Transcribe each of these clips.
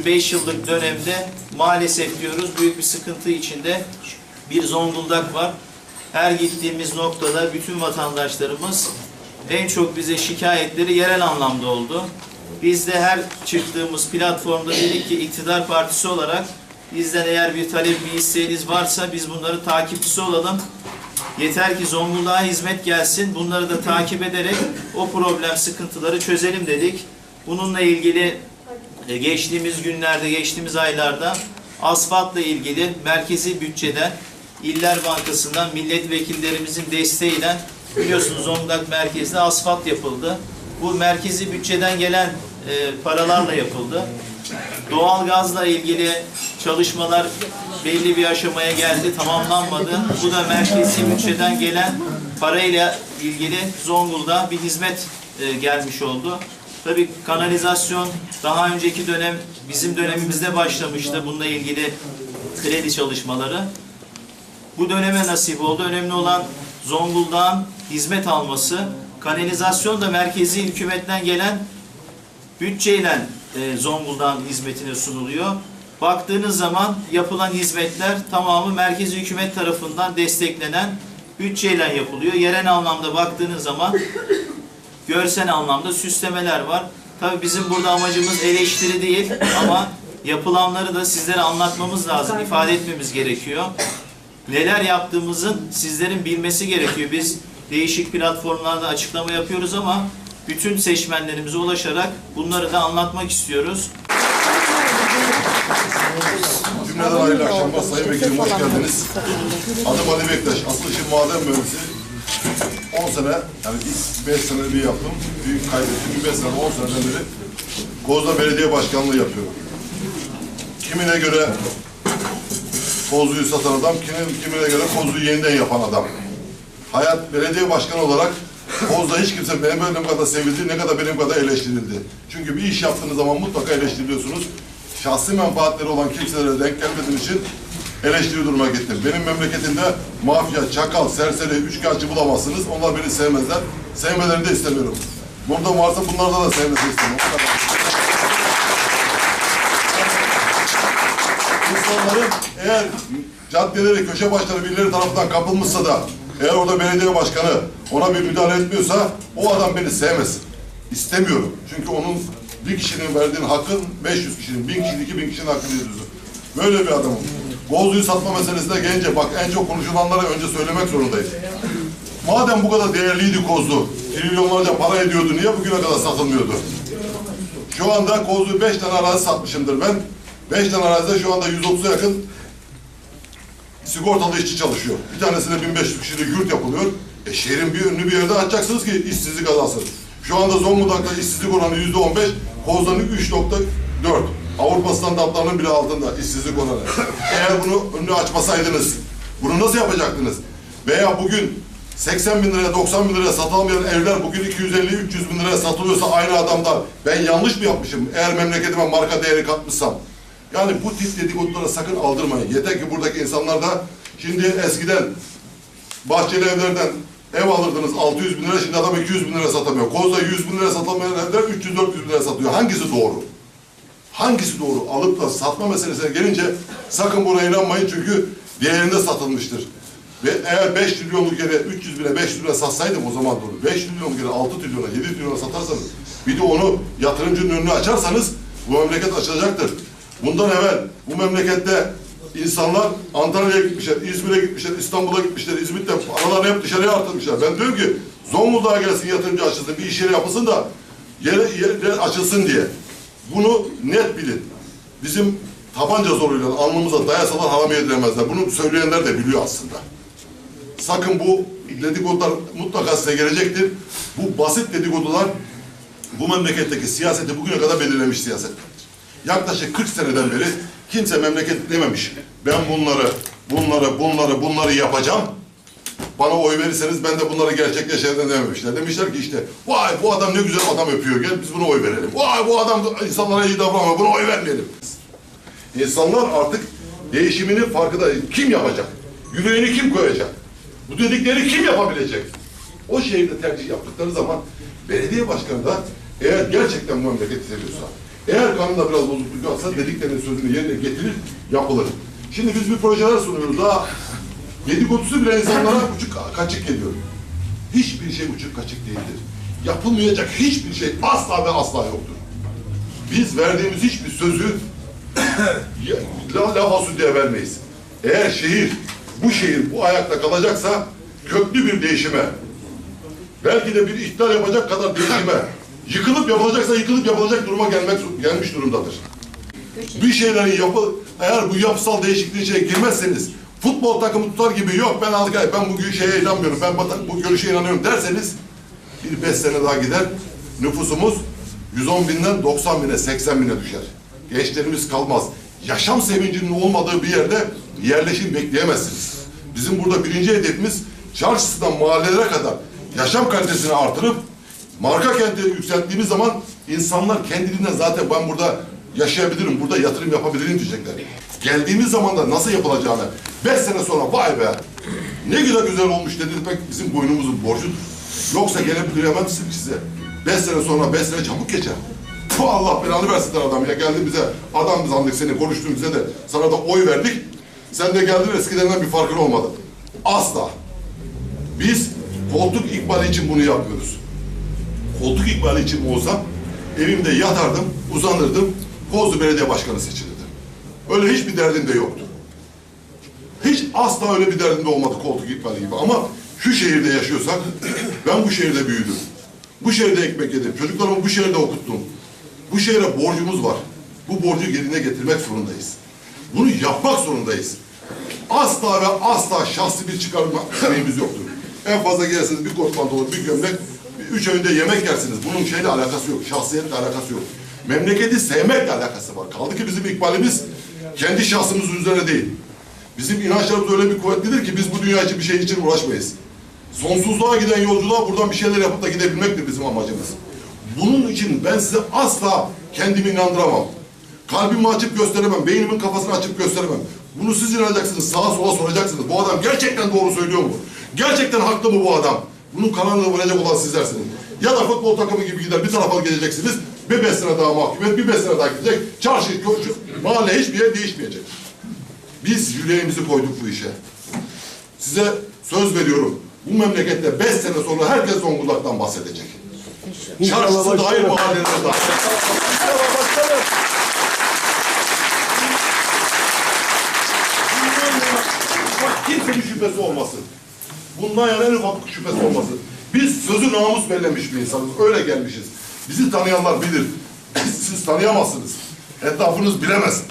şu 5 yıllık dönemde maalesef diyoruz büyük bir sıkıntı içinde bir Zonguldak var. Her gittiğimiz noktada bütün vatandaşlarımız en çok bize şikayetleri yerel anlamda oldu. Biz de her çıktığımız platformda dedik ki iktidar partisi olarak bizden eğer bir talep, bir isteğiniz varsa biz bunları takipçisi olalım. Yeter ki Zonguldak'a hizmet gelsin. Bunları da takip ederek o problem, sıkıntıları çözelim dedik. Bununla ilgili e, geçtiğimiz günlerde, geçtiğimiz aylarda asfaltla ilgili merkezi bütçeden İller Bankası'ndan milletvekillerimizin desteğiyle biliyorsunuz Zonguldak merkezde asfalt yapıldı. Bu merkezi bütçeden gelen e, paralarla yapıldı. Doğalgazla ilgili çalışmalar belli bir aşamaya geldi, tamamlanmadı. Bu da merkezi bütçeden gelen parayla ilgili Zonguldak'a bir hizmet e, gelmiş oldu. Tabii kanalizasyon daha önceki dönem bizim dönemimizde başlamıştı bununla ilgili kredi çalışmaları. Bu döneme nasip oldu. Önemli olan Zonguldak'ın hizmet alması. Kanalizasyon da merkezi hükümetten gelen bütçeyle e, Zonguldak'ın hizmetine sunuluyor. Baktığınız zaman yapılan hizmetler tamamı merkezi hükümet tarafından desteklenen bütçeyle yapılıyor. Yerel anlamda baktığınız zaman görsel anlamda süslemeler var. Tabii bizim burada amacımız eleştiri değil ama yapılanları da sizlere anlatmamız lazım, ifade etmemiz gerekiyor. Neler yaptığımızın sizlerin bilmesi gerekiyor. Biz değişik platformlarda açıklama yapıyoruz ama bütün seçmenlerimize ulaşarak bunları da anlatmak istiyoruz. Cümleden hayırlı akşamlar Sayın Vekilim hoş geldiniz. Adım Ali Bektaş, asıl işim maden mühendisi. 10 sene, yani ilk 5 sene bir yaptım, büyük kaybettim. 5 sene, 10 seneden beri Kozda Belediye Başkanlığı yapıyorum. Kimine göre Kozlu'yu satan adam, kimin, kimine göre Kozlu'yu yeniden yapan adam. Hayat belediye başkanı olarak Kozda hiç kimse benim benim kadar sevildi, ne kadar benim kadar eleştirildi. Çünkü bir iş yaptığınız zaman mutlaka eleştiriliyorsunuz. Şahsi menfaatleri olan kimselere denk gelmediğim için eleştiri duruma gittim. Benim memleketimde mafya, çakal, serseri, üçkağıtçı bulamazsınız. Onlar beni sevmezler. Sevmelerini de istemiyorum. Burada varsa bunlardan da sevmesini istemiyorum. İnsanların eğer caddeleri, köşe başları birileri tarafından kapılmışsa da eğer orada belediye başkanı ona bir müdahale etmiyorsa o adam beni sevmesin. İstemiyorum. Çünkü onun bir kişinin verdiğin hakkın 500 kişinin, 1000 kişinin, 2000 kişinin hakkını ediyorsun. Böyle bir adamım. Gozluyu satma meselesine gelince bak en çok konuşulanları önce söylemek zorundayız. Madem bu kadar değerliydi kozlu, trilyonlarca para ediyordu, niye bugüne kadar satılmıyordu? Şu anda kozlu 5 tane arazi satmışımdır ben. 5 tane arazide şu anda 130'a yakın sigortalı işçi çalışıyor. Bir tanesine 1500 kişilik yurt yapılıyor. E şehrin bir ünlü bir yerde açacaksınız ki işsizlik azalsın. Şu anda Zonguldak'ta işsizlik oranı yüzde 15, Kozlu'nun 3.4. Avrupa standartlarının bile altında işsizlik oranı. Eğer bunu önünü açmasaydınız, bunu nasıl yapacaktınız? Veya bugün 80 bin liraya, 90 bin liraya satılmayan evler bugün 250-300 bin liraya satılıyorsa aynı adamda ben yanlış mı yapmışım? Eğer memleketime marka değeri katmışsam. Yani bu tip dedikodulara sakın aldırmayın. Yeter ki buradaki insanlar da şimdi eskiden bahçeli evlerden ev alırdınız 600 bin lira şimdi adam 200 bin lira satamıyor. Kozda 100 bin lira satamayan evler 300-400 bin lira satıyor. Hangisi doğru? Hangisi doğru? Alıp da satma meselesine gelince sakın buna inanmayın çünkü değerinde satılmıştır. Ve eğer 5 trilyonluk yere 300 bine 500 lira satsaydım o zaman doğru. 5 trilyonluk yere 6 trilyona 7 trilyona satarsanız bir de onu yatırımcının önüne açarsanız bu memleket açılacaktır. Bundan evvel bu memlekette insanlar Antalya'ya gitmişler, İzmir'e gitmişler, İstanbul'a gitmişler, İzmit'te aralarını hep dışarıya artırmışlar. Ben diyorum ki Zonguldak'a gelsin yatırımcı açılsın, bir iş yeri yapılsın da yere, yere açılsın diye. Bunu net bilin. Bizim tabanca zoruyla alnımıza dayasalar haram yediremezler. Bunu söyleyenler de biliyor aslında. Sakın bu dedikodular mutlaka size gelecektir. Bu basit dedikodular bu memleketteki siyaseti bugüne kadar belirlemiş siyasetlerdir. Yaklaşık 40 seneden beri kimse memleket dememiş. Ben bunları, bunları, bunları, bunları yapacağım. Bana oy verirseniz ben de bunları gerçekleştirdim dememişler. Demişler ki işte vay bu adam ne güzel adam öpüyor gel biz buna oy verelim. Vay bu adam insanlara iyi davranmıyor buna oy vermeyelim. İnsanlar artık değişiminin farkında. Kim yapacak? Yüreğini kim koyacak? Bu dedikleri kim yapabilecek? O şehirde tercih yaptıkları zaman belediye başkanı da eğer gerçekten bu memleketi seviyorsa, Eğer kanunda biraz bozukluk yoksa dediklerinin sözünü yerine getirir, yapılır. Şimdi biz bir projeler sunuyoruz. Daha dedikodusu bile insanlara uçuk kaçık geliyor. Hiçbir şey uçuk kaçık değildir. Yapılmayacak hiçbir şey asla ve asla yoktur. Biz verdiğimiz hiçbir sözü la la diye vermeyiz. Eğer şehir, bu şehir bu ayakta kalacaksa köklü bir değişime, belki de bir iktidar yapacak kadar değişime, yıkılıp yapılacaksa yıkılıp yapılacak duruma gelmek gelmiş durumdadır. Bir şeylerin yapı, eğer bu yapısal değişikliğin içine girmezseniz, futbol takımı tutar gibi yok ben aldık ben bu şeye inanmıyorum, ben bu görüşe inanıyorum derseniz bir beş sene daha gider, nüfusumuz 110 binden 90 bine, 80 bine düşer. Gençlerimiz kalmaz. Yaşam sevincinin olmadığı bir yerde yerleşim bekleyemezsiniz. Bizim burada birinci hedefimiz çarşısından mahallelere kadar yaşam kalitesini artırıp marka kenti yükselttiğimiz zaman insanlar kendiliğinden zaten ben burada yaşayabilirim, burada yatırım yapabilirim diyecekler. Geldiğimiz zaman da nasıl yapılacağını beş sene sonra vay be ne güzel güzel olmuş dedirtmek bizim boynumuzun borcudur. Yoksa gelip duyamazsın size. Beş sene sonra beş sene çabuk geçer. Bu Allah belanı versin adam ya. Geldi bize adam sandık seni konuştun bize de sana da oy verdik. Sen de geldin eskilerinden bir farkın olmadı. Asla. Biz koltuk ikbali için bunu yapmıyoruz. Koltuk ikbali için olsam evimde yatardım, uzanırdım, Kozlu Belediye Başkanı seçilirdim. Öyle hiçbir derdim de yoktu. Hiç asla öyle bir derdim de olmadı koltuk ikbali gibi. Ama şu şehirde yaşıyorsak, ben bu şehirde büyüdüm. Bu şehirde ekmek yedim. Çocuklarımı bu şehirde okuttum. Bu şehre borcumuz var. Bu borcu yerine getirmek zorundayız. Bunu yapmak zorundayız. Asla ve asla şahsi bir çıkarma şeyimiz yoktur. En fazla gelirsiniz bir kot pantolon, bir gömlek, üç öğünde yemek yersiniz. Bunun şeyle alakası yok, şahsiyetle alakası yok. Memleketi sevmekle alakası var. Kaldı ki bizim ikbalimiz kendi şahsımız üzerine değil. Bizim inançlarımız öyle bir kuvvetlidir ki biz bu dünya için bir şey için uğraşmayız. Sonsuzluğa giden yolculuğa buradan bir şeyler yapıp da gidebilmektir bizim amacımız. Bunun için ben size asla kendimi inandıramam. Kalbimi açıp gösteremem, beynimin kafasını açıp gösteremem. Bunu siz inanacaksınız, sağa sola soracaksınız. Bu adam gerçekten doğru söylüyor mu? Gerçekten haklı mı bu adam? Bunun kararını verecek olan sizlersiniz. Ya da futbol takımı gibi gider bir tarafa gideceksiniz. Bir beş sene daha mahkumiyet, bir beş sene daha gidecek. Çarşı, mahalle hiçbir yer değişmeyecek. Biz yüreğimizi koyduk bu işe. Size söz veriyorum. Bu memlekette beş sene sonra herkes Zonguldak'tan bahsedecek. Çarşısı dahil mahalleleri. Bak kimsenin şüphesi olmasın. Bundan yana en ufak şüphesi olmasın. Biz sözü namus bellemiş bir insanız. Öyle gelmişiz. Bizi tanıyanlar bilir. Biz, siz tanıyamazsınız. Etrafınız bilemez.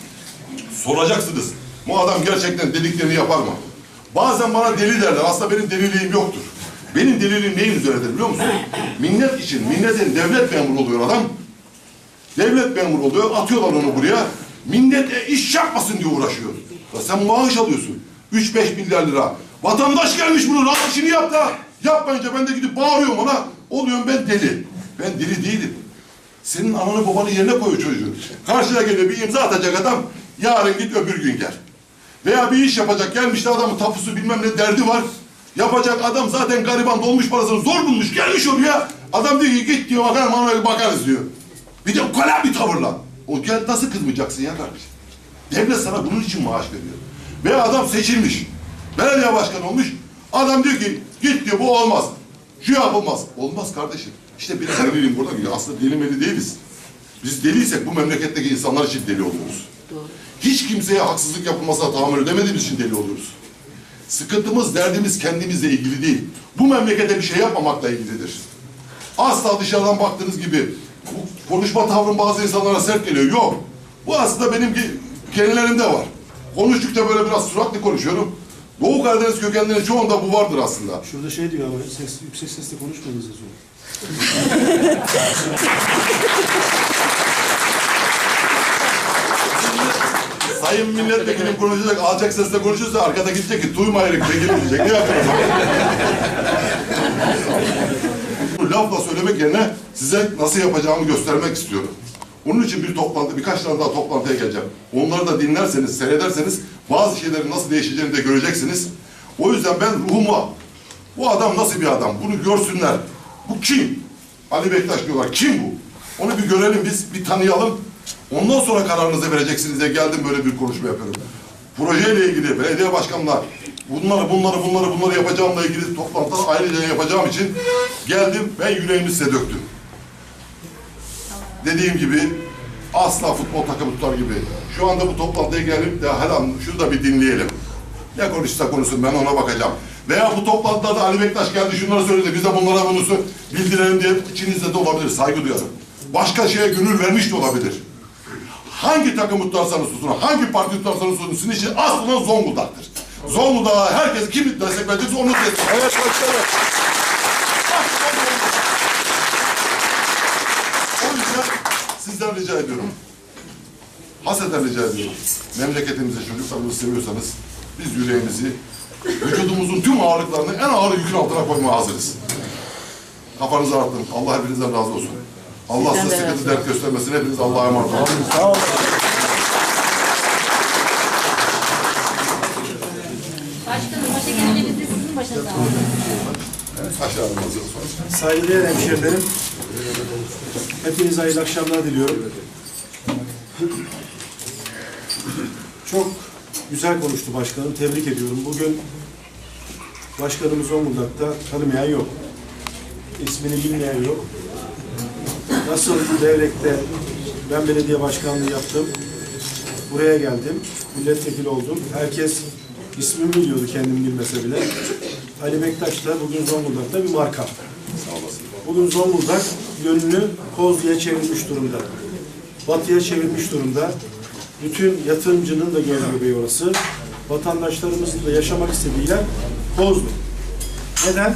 Soracaksınız. Bu adam gerçekten dediklerini yapar mı? Bazen bana deli derler. Aslında benim deliliğim yoktur. Benim deliliğim neyin üzerinedir biliyor musun? Minnet için. Minnetin devlet memuru oluyor adam. Devlet memuru oluyor. Atıyorlar onu buraya. Minnete iş yapmasın diye uğraşıyor. Ya sen maaş alıyorsun. 3-5 milyar lira. Vatandaş gelmiş bunun rahat işini yap da. Yapmayınca ben de gidip bağırıyorum ona. Oluyorum ben deli. Ben deli değilim. Senin ananı babanı yerine koyuyor çocuğu. Karşıya geliyor bir imza atacak adam. Yarın git öbür gün gel. Veya bir iş yapacak gelmiş de adamın tapusu bilmem ne derdi var. Yapacak adam zaten gariban dolmuş parasını zor bulmuş gelmiş oraya. Adam diyor ki git diyor bakalım ona bakarız diyor. Bir de ukala bir tavırla. O gel nasıl kızmayacaksın ya kardeşim? Devlet sana bunun için maaş veriyor. Veya adam seçilmiş. Belediye başkanı olmuş. Adam diyor ki git diyor bu olmaz. Şu yapılmaz. Olmaz kardeşim. İşte biraz deliyim burada diyor. Aslında deli meli değiliz. Biz deliysek bu memleketteki insanlar için deli oluyoruz. Hiç kimseye haksızlık yapılmasına tahammül edemediğimiz için deli oluyoruz. Sıkıntımız, derdimiz kendimizle ilgili değil. Bu memlekete bir şey yapmamakla ilgilidir. Asla dışarıdan baktığınız gibi bu konuşma tavrım bazı insanlara sert geliyor. Yok. Bu aslında benim kendilerimde var. Konuştukça böyle biraz suratlı konuşuyorum. Doğu Karadeniz kökenlerinin çoğunda bu vardır aslında. Şurada şey diyor ama ses, yüksek sesle konuşmayınız yazıyor. Sayın milletvekilim konuşacak, alçak sesle konuşursa arkada gidecek ki duymayırık vekil diyecek. Ne yapıyoruz? Lafla söylemek yerine size nasıl yapacağımı göstermek istiyorum. Onun için bir toplantı, birkaç tane daha toplantıya geleceğim. Onları da dinlerseniz, seyrederseniz bazı şeylerin nasıl değişeceğini de göreceksiniz. O yüzden ben ruhuma, bu adam nasıl bir adam, bunu görsünler. Bu kim? Ali Bektaş diyorlar, kim bu? Onu bir görelim biz, bir tanıyalım. Ondan sonra kararınızı vereceksiniz diye geldim böyle bir konuşma yapıyorum. Projeyle ilgili belediye başkanlar bunları bunları bunları bunları yapacağımla ilgili toplantılar ayrıca yapacağım için geldim ben yüreğimi size döktüm. Dediğim gibi asla futbol takımı tutar gibi. Şu anda bu toplantıya gelip de her şunu da bir dinleyelim. Ne konuşsa konuşsun ben ona bakacağım. Veya bu toplantıda Ali Bektaş geldi şunları söyledi. Biz de bunlara bunu bildirelim diye içinizde de olabilir. Saygı duyarım. Başka şeye gönül vermiş de olabilir. Hangi takımı tutarsanız tutun, hangi parti tutarsanız tutun, sizin için aslında Zonguldak'tır. Zonguldak'a herkes kim destek verecekse onu destek. Evet başkanım. O yüzden sizden rica ediyorum. Hasreten rica ediyorum. Memleketimizi, çocuklarımızı seviyorsanız biz yüreğimizi, vücudumuzun tüm ağırlıklarını en ağır yükün altına koymaya hazırız. Kafanızı arttırın. Allah hepinizden razı olsun. Allah size sıkıntı dert göstermesin. Hepiniz Allah'a emanet olun. Başkanım, başa geleceğinizde sizin başınıza alın. Aşağıdan hazırız sonra. Saygıdeğer hemşehrilerim, hepinize hayırlı akşamlar diliyorum. Çok güzel konuştu başkanım, tebrik ediyorum. Bugün başkanımız Zonguldak'ta tanımayan yok. İsmini bilmeyen yok. Nasıl Devrek'te ben belediye başkanlığı yaptım, buraya geldim, milletvekili oldum. Herkes ismimi biliyordu kendim bilmese bile. Ali Bektaş da bugün Zonguldak'ta bir marka. Bugün Zonguldak yönünü Kozlu'ya çevirmiş durumda. Batı'ya çevirmiş durumda. Bütün yatırımcının da göz bebeği orası. Vatandaşlarımızın da yaşamak istediği yer Kozlu. Neden?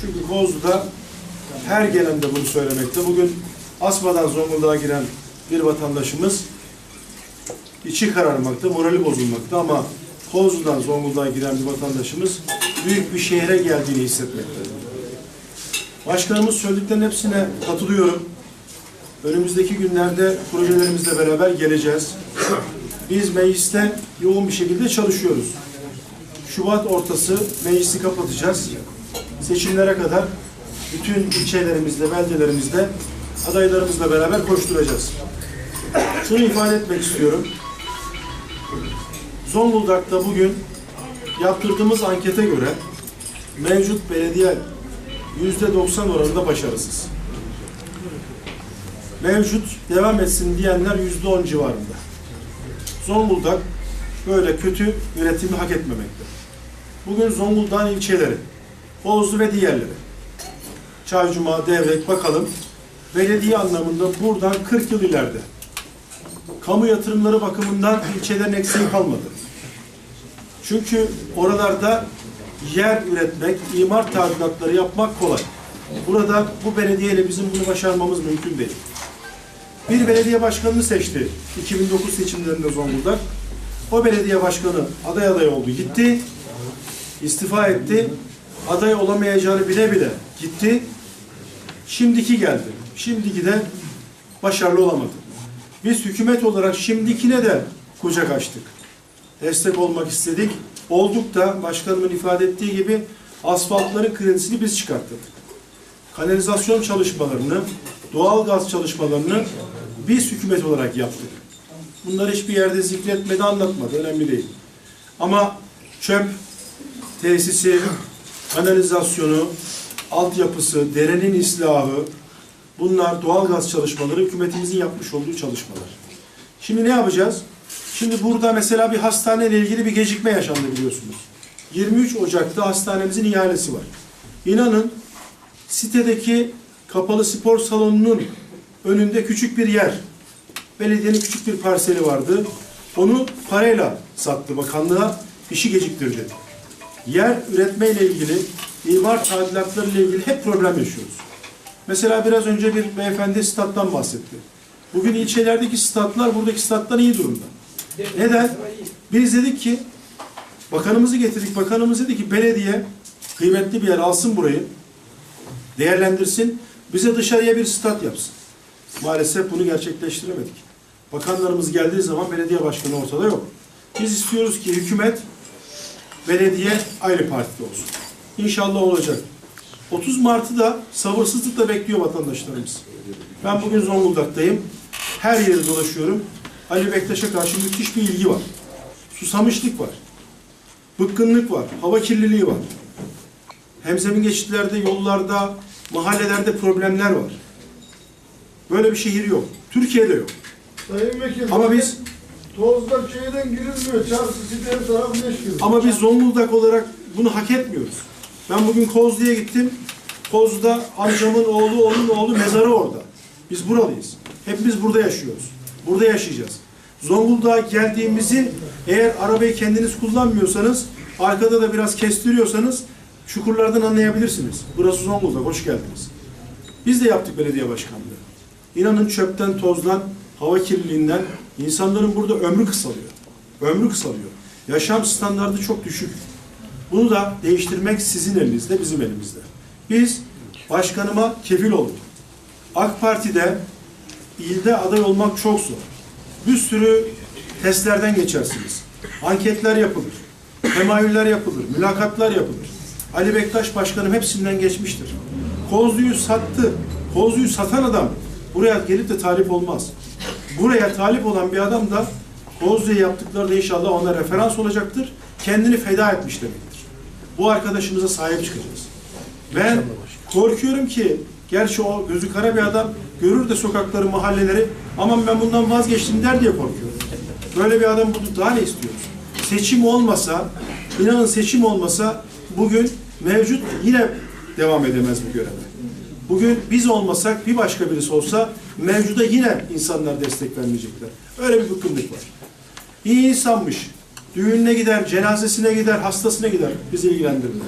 Çünkü Kozlu'da her gelen de bunu söylemekte. Bugün Asma'dan Zonguldak'a giren bir vatandaşımız içi kararmakta, morali bozulmakta ama Kozlu'dan Zonguldak'a giren bir vatandaşımız büyük bir şehre geldiğini hissetmekte. Başkanımız söylediklerinin hepsine katılıyorum. Önümüzdeki günlerde projelerimizle beraber geleceğiz. Biz mecliste yoğun bir şekilde çalışıyoruz. Şubat ortası meclisi kapatacağız. Seçimlere kadar bütün ilçelerimizde, beldelerimizde adaylarımızla beraber koşturacağız. Şunu ifade etmek istiyorum. Zonguldak'ta bugün yaptırdığımız ankete göre mevcut belediye yüzde 90 oranında başarısız. Mevcut devam etsin diyenler yüzde 10 civarında. Zonguldak böyle kötü yönetimi hak etmemekte. Bugün Zonguldak'ın ilçeleri, Bozlu ve diğerleri, Çaycuma, Devrek bakalım belediye anlamında buradan 40 yıl ileride. Kamu yatırımları bakımından ilçelerin eksiği kalmadı. Çünkü oralarda yer üretmek, imar tadilatları yapmak kolay. Burada bu belediyeyle bizim bunu başarmamız mümkün değil. Bir belediye başkanını seçti 2009 seçimlerinde Zonguldak. O belediye başkanı aday aday oldu, gitti. istifa etti. Aday olamayacağını bile bile gitti. Şimdiki geldi. Şimdiki de başarılı olamadı. Biz hükümet olarak şimdikine de kucak açtık destek olmak istedik. Olduk da başkanımın ifade ettiği gibi asfaltların kredisini biz çıkarttık. Kanalizasyon çalışmalarını, doğal gaz çalışmalarını biz hükümet olarak yaptık. Bunları hiçbir yerde zikretmedi, anlatmadı. Önemli değil. Ama çöp tesisi, kanalizasyonu, altyapısı, derenin islahı, bunlar doğal gaz çalışmaları hükümetimizin yapmış olduğu çalışmalar. Şimdi ne yapacağız? Şimdi burada mesela bir hastaneyle ilgili bir gecikme yaşandı biliyorsunuz. 23 Ocak'ta hastanemizin ihalesi var. İnanın sitedeki kapalı spor salonunun önünde küçük bir yer. Belediyenin küçük bir parseli vardı. Onu parayla sattı bakanlığa, işi geciktirdi. Yer üretmeyle ilgili, imar tadilatları ile ilgili hep problem yaşıyoruz. Mesela biraz önce bir beyefendi stat'tan bahsetti. Bugün ilçelerdeki statlar buradaki stat'tan iyi durumda. Neden? Biz dedik ki bakanımızı getirdik. Bakanımız dedi ki belediye kıymetli bir yer alsın burayı. Değerlendirsin. Bize dışarıya bir stat yapsın. Maalesef bunu gerçekleştiremedik. Bakanlarımız geldiği zaman belediye başkanı ortada yok. Biz istiyoruz ki hükümet belediye aynı partide olsun. İnşallah olacak. 30 Mart'ı da sabırsızlıkla bekliyor vatandaşlarımız. Ben bugün Zonguldak'tayım. her yeri dolaşıyorum. Ali Bektaş'a karşı müthiş bir ilgi var. Susamışlık var. Bıkkınlık var. Hava kirliliği var. Hemzemin geçitlerde, yollarda, mahallelerde problemler var. Böyle bir şehir yok. Türkiye'de yok. Sayın Vekil, Ama biz tozda şeyden girilmiyor. Çarşı site her taraf leş gibi. Ama biz Zonguldak olarak bunu hak etmiyoruz. Ben bugün Kozlu'ya gittim. Kozlu'da amcamın oğlu, onun oğlu mezarı orada. Biz buralıyız. Hepimiz burada yaşıyoruz. Burada yaşayacağız. Zonguldak'a geldiğimizi eğer arabayı kendiniz kullanmıyorsanız, arkada da biraz kestiriyorsanız çukurlardan anlayabilirsiniz. Burası Zonguldak, hoş geldiniz. Biz de yaptık belediye başkanlığı. İnanın çöpten, tozdan, hava kirliliğinden insanların burada ömrü kısalıyor. Ömrü kısalıyor. Yaşam standartı çok düşük. Bunu da değiştirmek sizin elinizde, bizim elimizde. Biz başkanıma kefil olduk. AK Parti'de ilde aday olmak çok zor. Bir sürü testlerden geçersiniz. Anketler yapılır. Temayüller yapılır. Mülakatlar yapılır. Ali Bektaş başkanım hepsinden geçmiştir. Kozlu'yu sattı. Kozlu'yu satan adam buraya gelip de talip olmaz. Buraya talip olan bir adam da Kozlu'ya yaptıkları da inşallah ona referans olacaktır. Kendini feda etmiş demektir. Bu arkadaşımıza sahip çıkacağız. Ben korkuyorum ki gerçi o gözü kara bir adam görür de sokakları, mahalleleri aman ben bundan vazgeçtim der diye korkuyorum. Böyle bir adam bunu daha ne istiyoruz? Seçim olmasa, inanın seçim olmasa bugün mevcut yine devam edemez bu göreve. Bugün biz olmasak bir başka birisi olsa mevcuda yine insanlar destek vermeyecekler. Öyle bir bıkkınlık var. İyi insanmış. Düğününe gider, cenazesine gider, hastasına gider. Bizi ilgilendirmiyor.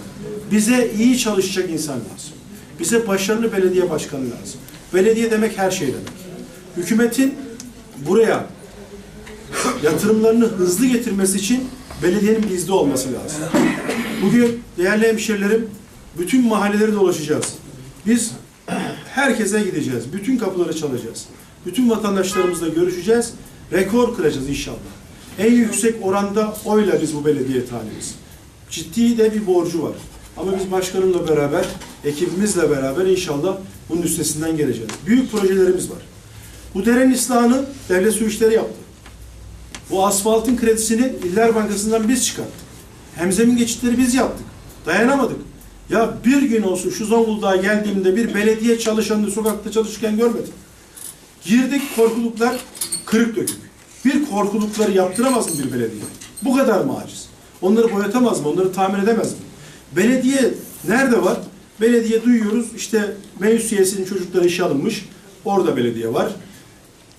Bize iyi çalışacak insan lazım. Bize başarılı belediye başkanı lazım. Belediye demek her şey demek. Hükümetin buraya yatırımlarını hızlı getirmesi için belediyenin bizde olması lazım. Bugün değerli hemşerilerim bütün mahalleleri dolaşacağız. Biz herkese gideceğiz. Bütün kapıları çalacağız. Bütün vatandaşlarımızla görüşeceğiz. Rekor kıracağız inşallah. En yüksek oranda oyla biz bu belediye talibiz. Ciddi de bir borcu var. Ama biz başkanımla beraber, ekibimizle beraber inşallah bunun üstesinden geleceğiz. Büyük projelerimiz var. Bu derenin ıslahını devlet su işleri yaptı. Bu asfaltın kredisini İller Bankası'ndan biz çıkarttık. Hemzemin geçitleri biz yaptık. Dayanamadık. Ya bir gün olsun şu Zonguldak'a geldiğimde bir belediye çalışanını sokakta çalışırken görmedim. Girdik korkuluklar kırık dökük. Bir korkulukları yaptıramaz mı bir belediye? Bu kadar mı aciz? Onları boyatamaz mı? Onları tamir edemez mi? Belediye nerede var? Belediye duyuyoruz işte meclis üyesinin çocukları işe alınmış. Orada belediye var.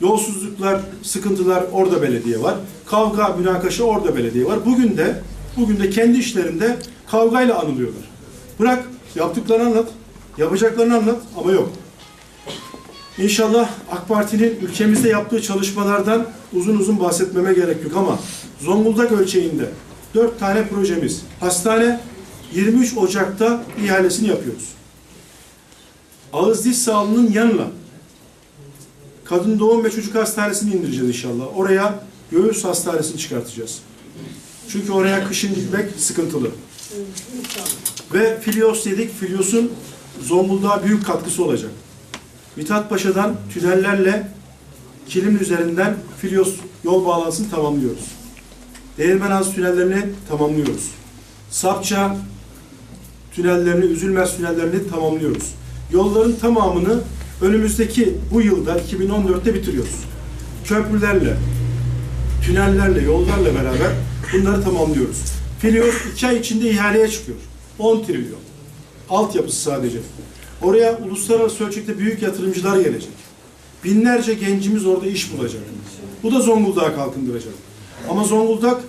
Yolsuzluklar, sıkıntılar orada belediye var. Kavga, münakaşa orada belediye var. Bugün de bugün de kendi işlerinde kavgayla anılıyorlar. Bırak yaptıklarını anlat, yapacaklarını anlat ama yok. İnşallah AK Parti'nin ülkemizde yaptığı çalışmalardan uzun uzun bahsetmeme gerek yok ama Zonguldak ölçeğinde dört tane projemiz. Hastane 23 Ocak'ta ihalesini yapıyoruz. Ağız diş sağlığının yanına Kadın Doğum ve Çocuk Hastanesi'ni indireceğiz inşallah. Oraya göğüs hastanesini çıkartacağız. Çünkü oraya kışın gitmek sıkıntılı. Ve Filios dedik. Filios'un Zonguldak'a büyük katkısı olacak. Mithat Paşa'dan tünellerle kilim üzerinden Filios yol bağlantısını tamamlıyoruz. Değirmenaz tünellerini tamamlıyoruz. Sapça tünellerini, Üzülmez tünellerini tamamlıyoruz. Yolların tamamını önümüzdeki bu yılda 2014'te bitiriyoruz. Köprülerle, tünellerle, yollarla beraber bunları tamamlıyoruz. Filios iki ay içinde ihaleye çıkıyor. 10 trilyon. Altyapısı sadece. Oraya uluslararası ölçekte büyük yatırımcılar gelecek. Binlerce gencimiz orada iş bulacak. Bu da Zonguldak'ı kalkındıracak. Ama Zonguldak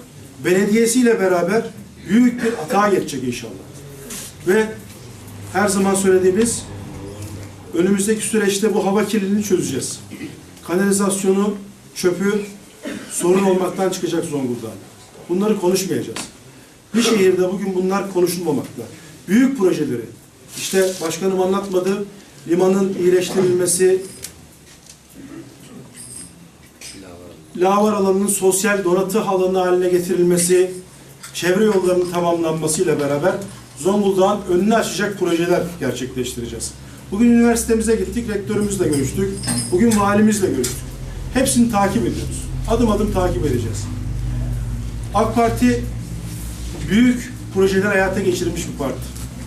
belediyesiyle beraber büyük bir atağa geçecek inşallah. Ve her zaman söylediğimiz önümüzdeki süreçte bu hava kirliliğini çözeceğiz. Kanalizasyonu, çöpü sorun olmaktan çıkacak Zonguldak. Bunları konuşmayacağız. Bir şehirde bugün bunlar konuşulmamakta. Büyük projeleri, işte başkanım anlatmadı, limanın iyileştirilmesi, lavar alanının sosyal donatı alanı haline getirilmesi, çevre yollarının tamamlanmasıyla beraber Zonguldak'ın önünü açacak projeler gerçekleştireceğiz. Bugün üniversitemize gittik, rektörümüzle görüştük. Bugün valimizle görüştük. Hepsini takip ediyoruz. Adım adım takip edeceğiz. AK Parti büyük projeler hayata geçirmiş bir parti.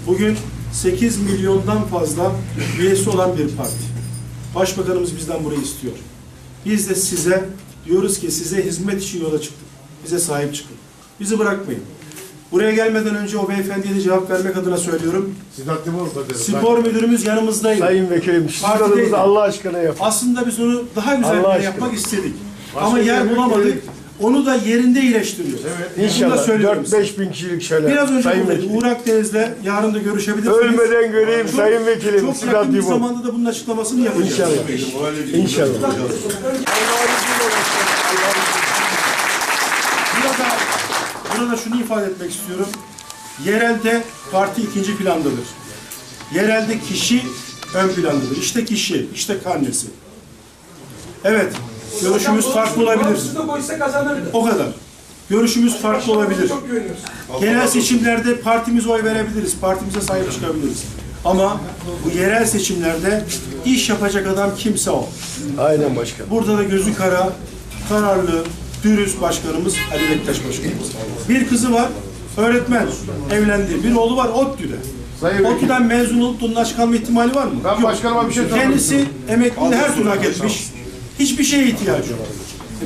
Bugün 8 milyondan fazla üyesi olan bir parti. Başbakanımız bizden burayı istiyor. Biz de size diyoruz ki size hizmet için yola çıktık. Bize sahip çıkın. Bizi bırakmayın. Buraya gelmeden önce o beyefendiye de cevap vermek adına söylüyorum. Da derim. Spor müdürümüz yanımızdaydı. Sayın Vekilim, sizlerimizi Allah aşkına yapın. Aslında biz onu daha güzel Allah yapmak istedik. Ama yer bulamadık. Onu da yerinde iyileştiriyor. Bunu da İnşallah söylüyorum size. 4-5 bin kişilik şeyler. Biraz önce Sayın. Vekilim. Uğur Akdeniz'le yarın da görüşebilirsiniz. Ölmeden göreyim Çok- Sayın Vekilim. Çok Sinan yakın bir Timur. zamanda da bunun açıklamasını yapacağız. İnşallah. İnşallah. Burada, burada şunu ifade etmek istiyorum. Yerelde parti ikinci plandadır. Yerelde kişi ön plandadır. İşte kişi, işte karnesi. Evet, görüşümüz farklı olabilir. O kadar. Görüşümüz farklı olabilir. Genel seçimlerde partimize oy verebiliriz, partimize sahip çıkabiliriz. Ama bu yerel seçimlerde iş yapacak adam kimse o. Aynen başkanım. Burada da gözü kara, kararlı, dürüst başkanımız Ali Bektaş başkanımız. Bir kızı var, öğretmen, evlendi. Bir oğlu var, ODTÜ'de. Sayın ODTÜ'den mezun olup bunun açık kalma ihtimali var mı? Ben başkanıma bir şey Kendisi emekliliği her türlü hak etmiş. Hiçbir şeye ihtiyacı yok.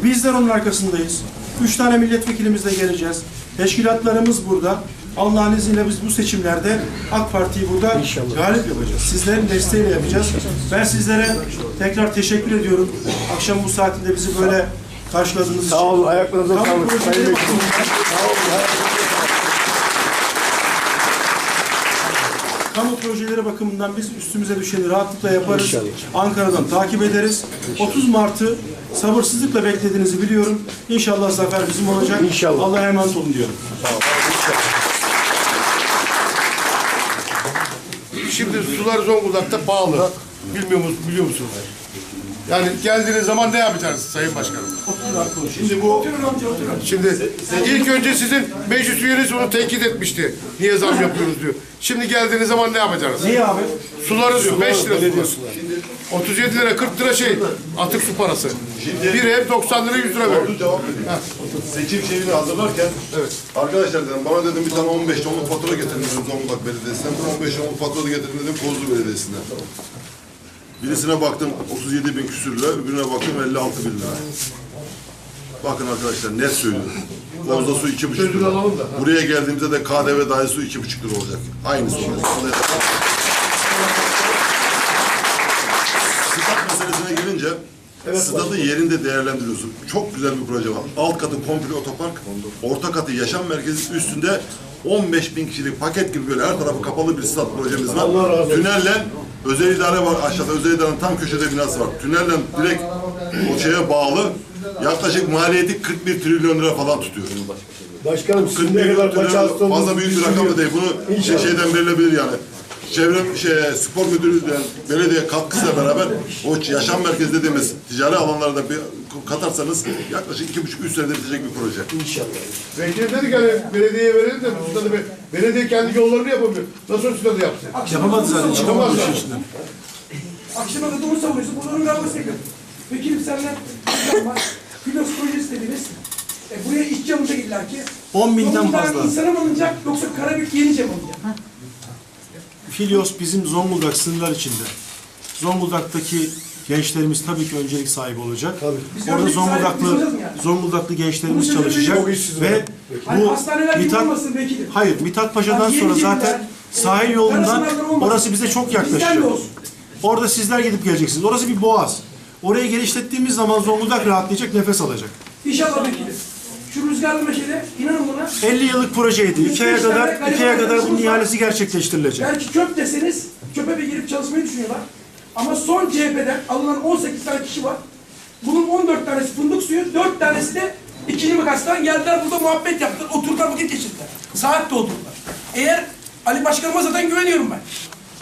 Bizler onun arkasındayız. Üç tane milletvekilimizle geleceğiz. Teşkilatlarımız burada. Allah'ın izniyle biz bu seçimlerde AK Parti'yi burada galip yapacağız. Sizlerin desteğiyle yapacağız. Ben sizlere tekrar teşekkür ediyorum. Akşam bu saatinde bizi böyle karşıladığınız için. Sağ olun. Ayaklarınıza Kamu sağlık. projeleri Sayın Vekilim. bakımından- Kamu projeleri bakımından biz üstümüze düşeni rahatlıkla yaparız. İnşallah. Ankara'dan takip ederiz. 30 Mart'ı sabırsızlıkla beklediğinizi biliyorum. İnşallah zafer bizim olacak. İnşallah. Allah'a emanet olun diyorum. Şimdi sular Zonguldak'ta pahalı. Bilmiyor musunuz? Biliyor musunuz? Yani geldiğiniz zaman ne yapacaksınız Sayın Başkanım? Şimdi bu Şimdi ilk önce sizin meclis üyeniz bunu tenkit etmişti. Niye zam yapıyoruz diyor. Şimdi geldiğiniz zaman ne yapacaksınız? Niye abi? Suları 5 lira sular. 37 lira 40 lira şey atık su parası. Bir ev 90 lira 100 lira veriyor. Sordu cevap vereyim. Seçim şeyini hazırlarken arkadaşlar dedim bana dedim bir tane 15 tonluk fatura getirin dedim Zonguldak Belediyesi'nden. Bir 15 tonluk fatura da getirin dedim Kozlu Belediyesi'nden. Birisine baktım 37 bin küsür lira, öbürüne baktım 56 bin lira. Bakın arkadaşlar net söylüyorum. Kozda su iki buçuk lira. Buraya geldiğimizde de KDV dahil su iki buçuk lira olacak. Aynısı olacak. Sıfat meselesine gelince Stadı yerinde değerlendiriyorsun. Çok güzel bir proje var. Alt katı komple otopark, orta katı yaşam merkezi, üstünde 15 bin kişilik paket gibi böyle her tarafı kapalı bir stat projemiz var. Tünelle özel idare var aşağıda özel idarenin tam köşede binası var. Tünelle direkt o şeye bağlı. Yaklaşık maliyeti 41 trilyon lira falan tutuyor. Başkanım 41 sizin ne kadar maç fazla büyük bir rakam da değil. Bunu şey, şeyden verilebilir yani. Çevre şey, spor müdürü yani belediye katkısıyla beraber o yaşam merkezi dediğimiz ticari alanlarda bir katarsanız yaklaşık iki buçuk üç senede bitecek bir proje. Vekil dedi ki hani belediyeye verelim de bu stadı be- belediye kendi yollarını yapabilir. Nasıl o stadı yapsın? Yapamadı zaten. Çıkamadı işin içinden. Akşama kadar onu savunuyorsun. Bunların kalması gerekiyor. Vekilim senle var. Filos projesi dediniz. E, buraya işçi alınacak illa ki. 10 binden fazla. insanı mı alınacak yoksa Karabük yenice mi alınacak? Filyos bizim Zonguldak sınırlar içinde. Zonguldak'taki gençlerimiz tabii ki öncelik sahibi olacak. Biz Orada öncelik Zonguldaklı yani? Zonguldaklı gençlerimiz çalışacak ve bu hastaneler gibi Mithat olmasın vekilim. Hayır Mithat Paşa'dan sonra yeni zaten gemiler, sahil yolundan olmasın. orası bize çok Bizden de yaklaşacak. olsun. Orada sizler gidip geleceksiniz. Orası bir boğaz. Orayı genişlettiğimiz zaman Zonguldak rahatlayacak, nefes alacak. İnşallah vekilim. Şu rüzgarlı meşede inanın buna 50 yıllık projeydi. İki aya kadar, iki aya kadar bunun ihalesi gerçekleştirilecek. belki çöp deseniz çöpe bir girip çalışmayı düşünüyorlar. Ama son CHP'den alınan 18 tane kişi var. Bunun 14 tanesi fındık suyu, 4 tanesi de ikinci makastan geldiler burada muhabbet yaptılar. Oturdular vakit geçirdiler. Saat doldurdular. Eğer Ali Başkanıma zaten güveniyorum ben.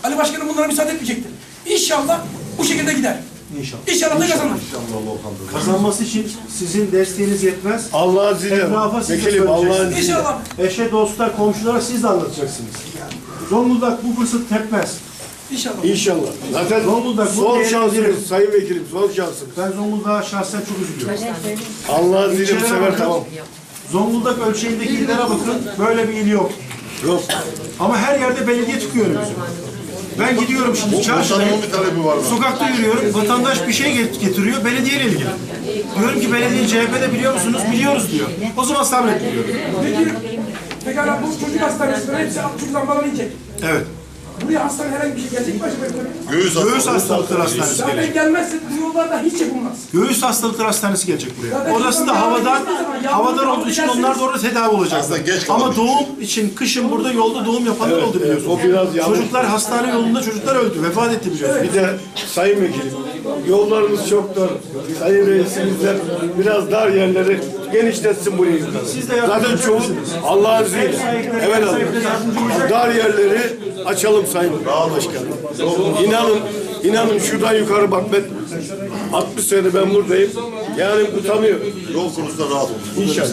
Ali Başkanım bunlara müsaade etmeyecektir. İnşallah bu şekilde gider. İnşallah. İnşallah da kazanır. Kazanması için sizin desteğiniz yetmez. Allah'ın izniyle. Etrafa siz de Vekilim Allah'ın söyleyeceksiniz. izniyle. İnşallah. Eşe, dosta, komşulara siz de anlatacaksınız. Zonguldak bu fırsatı tepmez. İnşallah. İnşallah. Zaten Zonguldak bu son diğer şansınız sayın vekilim son şansınız. Ben Zonguldak'a şahsen çok üzülüyorum. Allah'ın izniyle bu İlçelere sefer bakın. tamam. Zonguldak ölçeğindeki illere bakın. Böyle bir il yok. Yok. Ama her yerde belediye tıkıyor önümüze. Ben gidiyorum şimdi çarşıda. Vatanımın bir talebi var mı? Sokakta yürüyorum. Vatandaş bir şey get- getiriyor. Belediyeyle ilgili. Diyorum ki belediye CHP'de biliyor musunuz? Biliyoruz diyor. O zaman sabret diyorum. Peki, pekala bu çocuk hastanesi falan hepsi çocuk lambalanacak. Evet. Buraya hastane herhangi bir şey gelecek mi acaba? Göğüs Göğüs hastalıkları hastanesi Zaten gelecek. gelmezse bu yollarda hiç yapılmaz. Göğüs hastalıkları hastanesi gelecek buraya. Zaten Orası da havadan, yağmur zaman, yağmur havadan olduğu için onlar da orada tedavi olacak. Aslında geç Ama doğum için kışın burada yolda doğum yapanlar oldu biliyorsunuz. o biraz yanlış. Çocuklar hastane yolunda çocuklar öldü, vefat etti biliyorsunuz. Bir de sayın vekilim yollarımız çok dar. Sayın reisimizden biraz dar yerleri genişletsin burayı. De yardımcı Zaten çoğu. Allah'ın izniyle. Evet abi. Dar yerleri açalım sayın başkanım. İnanın, inanın şuradan yukarı bak ben 60 sene ben buradayım. Yani utanıyorum. Yol konusunda rahat olun. İnşallah.